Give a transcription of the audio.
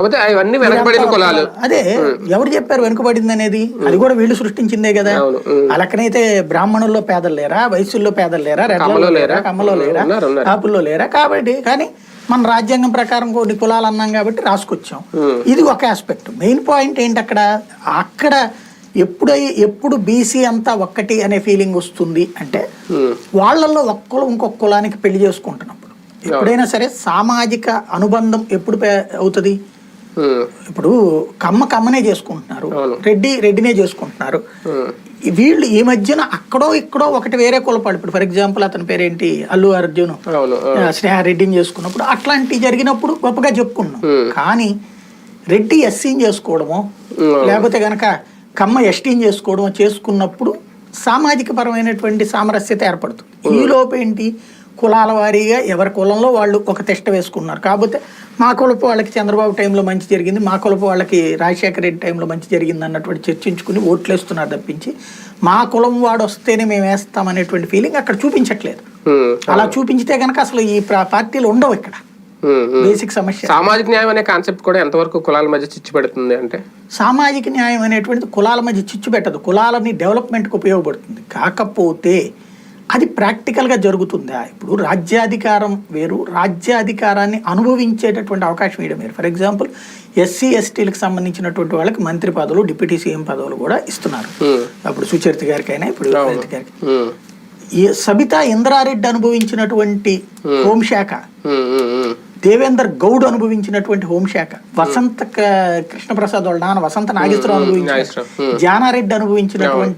కాకపోతే అవన్నీ వెనకబడిన కులాలు. అదే ఎవరు చెప్పారు వెనుకబడింది అనేది? అది కూడా వీళ్ళు సృష్టించిందే కదా. అలాగనైతే బ్రాహ్మణుల్లో పేదలు లేరా? వైశ్యుల్లో పేదలు లేరా? రెడ్లలో లేరా? కమ్మలో లేరా. కాపుల్లో లేరా? కాబట్టి కానీ మన రాజ్యాంగం ప్రకారం కొన్ని కులాలు అన్నాం కాబట్టి రాసుకొచ్చాం. ఇది ఒక ఆస్పెక్ట్ మెయిన్ పాయింట్ ఏంటి అక్కడ అక్కడ ఎప్పుడు ఎప్పుడు బీసీ అంతా ఒక్కటి అనే ఫీలింగ్ వస్తుంది అంటే. వాళ్ళల్లో ఒక్కరు ఇంకొక కులానికి పెళ్ళి చేసుకుంటున్నప్పుడు. ఎప్పుడైనా సరే సామాజిక అనుబంధం ఎప్పుడు అవుతుంది. ఇప్పుడు కమ్మ కమ్మనే చేసుకుంటున్నారు. రెడ్డి రెడ్డినే చేసుకుంటున్నారు. వీళ్ళు ఈ మధ్యన అక్కడో ఇక్కడో ఒకటి వేరే కులపాడు. ఇప్పుడు ఫర్ ఎగ్జాంపుల్ అతని పేరేంటి? అల్లు అర్జున్. అవును ఆ. ఆ, స్నేహ రెడ్డిని చేసుకున్నప్పుడు అట్లాంటివి జరిగినప్పుడు గొప్పగా చెప్పుకున్నాం. కానీ రెడ్డి ఎస్సీని చేసుకోవడమో. లేకపోతే గనక కమ్మ ఎస్టీని చేసుకోవడమో చేసుకున్నప్పుడు సామాజిక పరమైనటువంటి సామరస్యత ఏర్పడుతుంది. ఈ ఏంటి కులాల వారీగా ఎవరి కులంలో వాళ్ళు ఒక తిష్ట వేసుకున్నారు. కాకపోతే మా కులపు వాళ్ళకి చంద్రబాబు టైంలో మంచి జరిగింది మా కులపు వాళ్ళకి రాజశేఖర రెడ్డి టైంలో మంచి జరిగింది అన్నటువంటి చర్చించుకుని ఓట్లు వేస్తున్నారు తప్పించి మా కులం వాడు వస్తేనే మేము వేస్తాం అనేటువంటి ఫీలింగ్ అక్కడ చూపించట్లేదు. అలా చూపించితే కనుక అసలు ఈ ప్ర- పార్టీలు ఉండవు ఇక్కడ. బేసిక్ సమస్య. సామాజిక న్యాయం అనే కాన్సెప్ట్ కూడా ఎంతవరకు కులాల మధ్య చిచ్చు పెడుతుంది అంటే? సామాజిక న్యాయం అనేటువంటిది కులాల మధ్య చిచ్చు పెట్టదు. కులాలని డెవలప్మెంట్కి ఉపయోగపడుతుంది. కాకపోతే అది ప్రాక్టికల్గా జరుగుతుందా ఇప్పుడు రాజ్యాధికారం వేరు రాజ్యాధికారాన్ని అనుభవించేటటువంటి అవకాశం ఇవ్వడం వేరు ఫర్ ఎగ్జాంపుల్ ఎస్సీ ఎస్టీలకు సంబంధించినటువంటి వాళ్ళకి మంత్రి పదవులు డిప్యూటీ సీఎం పదవులు కూడా ఇస్తున్నారు. అప్పుడు సుచరిత గారికైనా ఇప్పుడు గారికి. ఈ సబితా ఇంద్రారెడ్డి అనుభవించినటువంటి హోంశాఖ. దేవేందర్ గౌడ్ అనుభవించినటువంటి హోంశాఖ వసంత కృష్ణప్రసాద్ వాళ్ళ నాన్న వసంత నాగేశ్వరరావు అనుభవించిన. జానారెడ్డి అనుభవించినటువంటి